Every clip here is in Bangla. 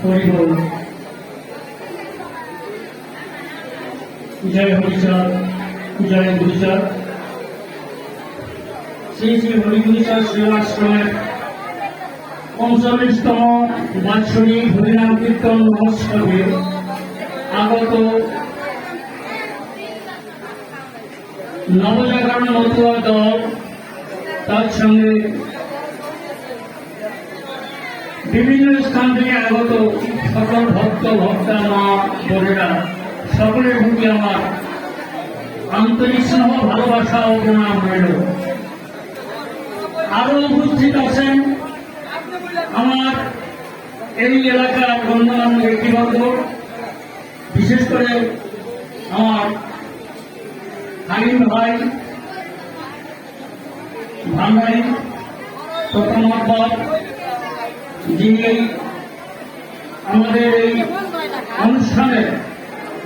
হরিবল জয় হরিচাঁদ জয় গুরুচাঁদ শ্রী শ্রী শ্রীরাশ্রমের পঞ্চল্লিশতম বাৎসরিক হরিনাম কীর্তন মহোৎসবে আগত নবজাগরণ মতুয়া দল, তার সঙ্গে বিভিন্ন স্থান থেকে আগত সকল ভক্ত ভক্তা মা বোনেরা, সকলের প্রতি আমার আন্তরিক স্নেহ, ভালোবাসা ও প্রণাম রইল। আরও উপস্থিত আছেন আমার এই এলাকার গণ্যমান্য ব্যক্তিবর্গ, বিশেষ করে আমার হালিম ভাই ভান্ডারি মহব্বত যিনি আমাদের এই অনুষ্ঠানে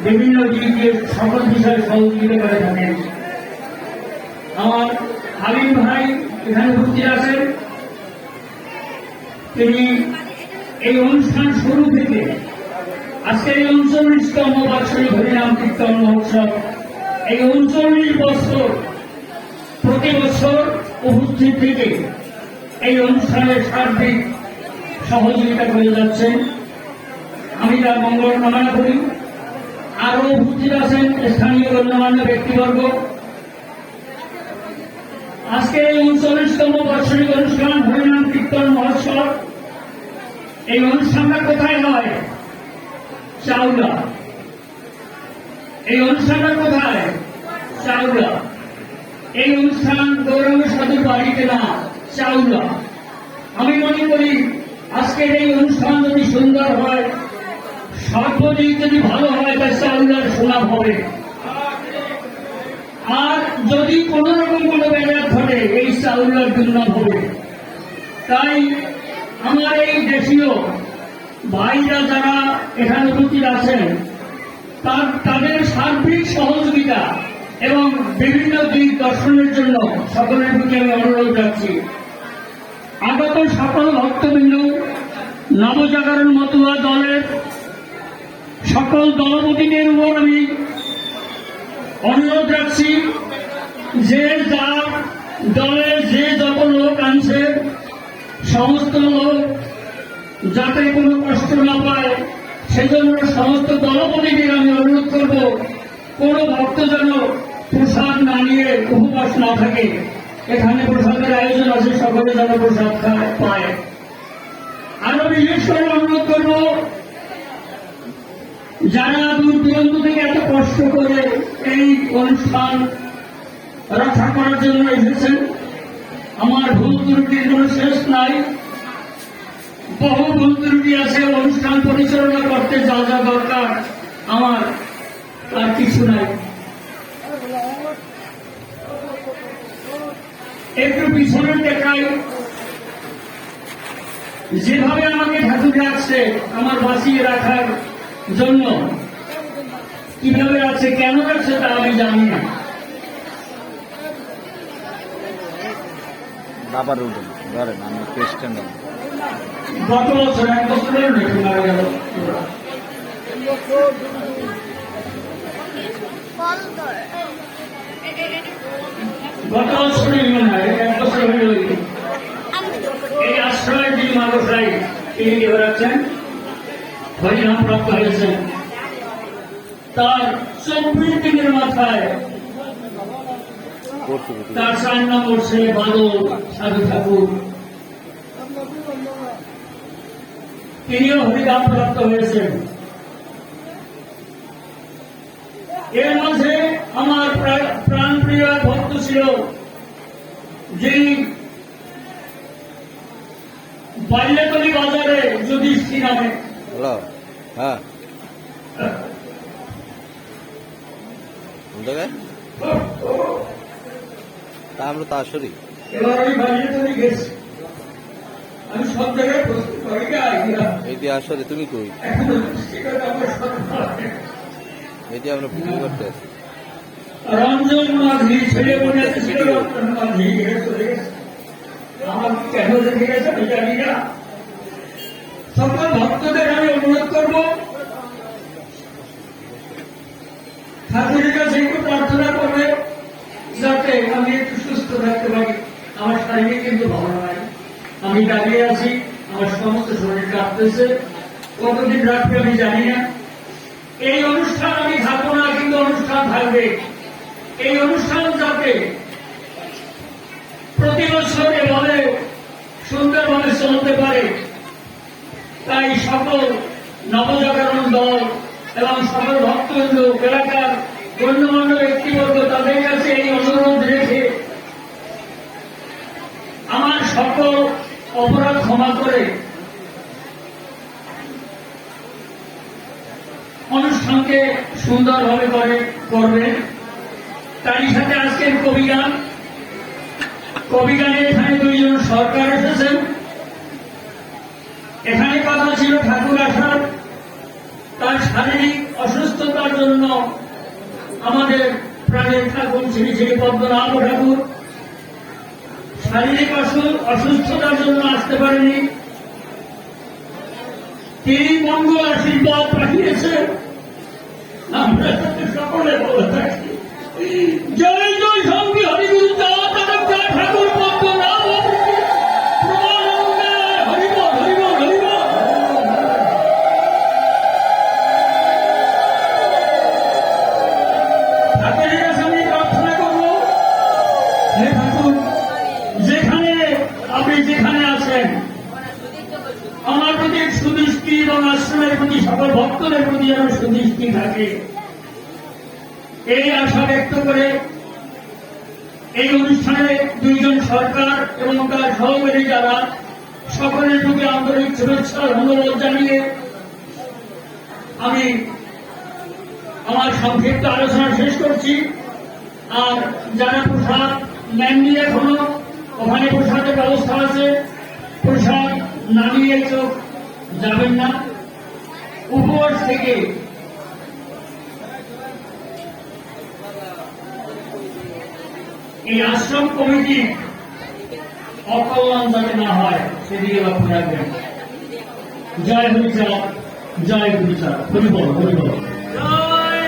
বিভিন্ন দিক সকল বিষয়ে সহযোগিতা করে থাকেন আমার হালিম ভাই এখানে উপস্থিত আছেন। তিনি এই অনুষ্ঠান শুরু থেকে আজকের এই উনচল্লিশতম বাৎসরিক হরিনাম কীর্তন মহোৎসব, এই উনচল্লিশ বছর প্রতি বছর উপস্থিত থেকে এই অনুষ্ঠানের সার্বিক সহযোগিতা করে যাচ্ছেন আমি তার মঙ্গল কামনা করি। আরও উপস্থিত আছেন স্থানীয় গণ্যমান্য ব্যক্তিবর্গ। আজকে এই উনচল্লিশতম বার্ষিক অনুষ্ঠান হরিনাম, কীর্তন, মহোৎসব। এই অনুষ্ঠানটা কোথায় হয়? চাউলা এই অনুষ্ঠানটা কোথায়? চাউলা এই অনুষ্ঠান গৌরব সাধু বাড়িতে না চাউলা আমি মনে করি আজকের এই অনুষ্ঠান যদি সুন্দর হয়, সর্বদিক যদি ভালো হয় তা চাউলার সুনাম হবে। আর যদি কোন রকম কোনো ব্যাঘাত ঘটে, এই চাউলার দুর্নাম হবে। তাই আমার এই দেশীয় ভাইরা যারা এখানে উপস্থিত আছেন, তার, তাদের সার্বিক সহযোগিতা এবং বিভিন্ন দিক দর্শনের জন্য সকলের প্রতি আমি অনুরোধ রাখছি। আগত সকল ভক্তবৃন্দ, নবজাগরণ মতুয়া দলের সকল দলপতিদের উপর আমি অনুরোধ রাখছি যে যার দলে যে যত লোক আনছে, সমস্ত লোক যাতে কোনো কষ্ট না পায়, সেজন্য সমস্ত দলপতিদের আমি অনুরোধ করব, কোনো ভক্ত যেন প্রসাদ না নিয়ে উপবাস না থাকে। এখানে প্রসাদের আয়োজন আছে, সকলে যেন প্রসাদ খায়, পায়। আরও বিশেষ করে অনুরোধ করব, যারা দূর দূরান্ত থেকে এত কষ্ট করে এই অনুষ্ঠান রক্ষা করার জন্য এসেছেন, আমার ভুল ত্রুটির কোনো শেষ নাই। বহু ভুল ত্রুটি আছে, অনুষ্ঠান পরিচালনা করতে যা যা দরকার, আমার আর কিছু নাই। একটু পিছনের দেখাই। যেভাবে আমাকে ঠাকুর রাখছে আমার বাঁচিয়ে রাখার জন্য। কীভাবে আছে কেন রাখছে তা আমি জানি না। বাবার উঠুন ধরেন আমি পেস্টেন্ট গত বছর এক বছরের নাকি মারা গেল। গত বছরই মনে হয় এক বছর হয়ে গেল এই আশ্রয়ের তার চব্বিশ দিনের মাথায় সাধু ঠাকুর। তিনিও হরিনাম প্রাপ্ত হয়েছেন। এর মাঝে আমার প্রা- প্রাণপ্রিয় এক ভক্ত ছিল যিনি বাল্যকলি বাজারে যুধিষ্ঠি নামে হ্যাঁ। তা আমরা তো আসরি এবার আমি বাল্যকলি গেছি। আমি সব জায়গায় প্রস্তুত করি তুমি কই? সেটা আমার সরকার এই দিয়ে আমরা বুকিং করতে আছি। রঞ্জন মাঝি ছেলে মনে আছে মাঝি আমার কেন দেখে গেছে আমি জানি না। সকল ভক্তদের আমি অনুরোধ করব, ঠাকুরের কাছে একটু প্রার্থনা করবে, যাতে আমি একটু সুস্থ থাকতে পারি। আমার শারীরিক কিন্তু ভালো নয় আমি দাঁড়িয়ে আছি, আমার সমস্ত শরীর কাঁপতেছে। কতদিন রাখবে আমি জানি না। এই অনুষ্ঠান আমি থাকব না, কিন্তু অনুষ্ঠান থাকবে। এই অনুষ্ঠান যাতে প্রতি বছর এভাবে সুন্দরভাবে চলতে পারে, তাই সকল নবজাগরণ দল এবং সকল ভক্তবৃন্দ, এলাকার গণ্যমান্য ব্যক্তিবর্গ, তাদের কাছে এই অনুরোধ রেখে আমার সকল অপরাধ ক্ষমা করে অনুষ্ঠানকে সুন্দরভাবে করে করবে তারই সাথে আজকের কবিগান কবিগানে এখানে দুইজন সরকার এসেছেন। এখানে কথা ছিল ঠাকুর আসার। তার শারীরিক অসুস্থতার জন্য আমাদের প্রাণের ঠাকুর শ্রী শ্রী পদ্মনাভ ঠাকুর। শারীরিক অসুস্থতার জন্য আসতে পারেনি। তিনি মঙ্গল আশীর্বাদ পাঠিয়েছেন। আমরা সকলে বলে থাকি। যেখানে আছেন। আমার প্রতি সুদৃষ্টি এবং আশ্রমের প্রতি সকল ভক্তদের প্রতি যেন সুদৃষ্টি থাকে। এই আশা ব্যক্ত করে এই অনুষ্ঠানে দুইজন সরকার এবং তার সহকারী যারা সকলের প্রতি আন্তরিক শুভেচ্ছা ধন্যবাদ জানিয়ে আমি আমার সংক্ষিপ্ত আলোচনা শেষ করছি। আর যারা প্রসাদ নেননি এখনও ওখানে প্রসাদের ব্যবস্থা আছে। প্রসাদ না নিয়ে চোখ যাবেন না। উপর থেকে এই আশ্রম কমিটি অকল্যাণ যাতে না হয় সেদিকে লক্ষ্য রাখবেন। জয় হরিচার জয় হরিচার হরিবল হরিবল জয়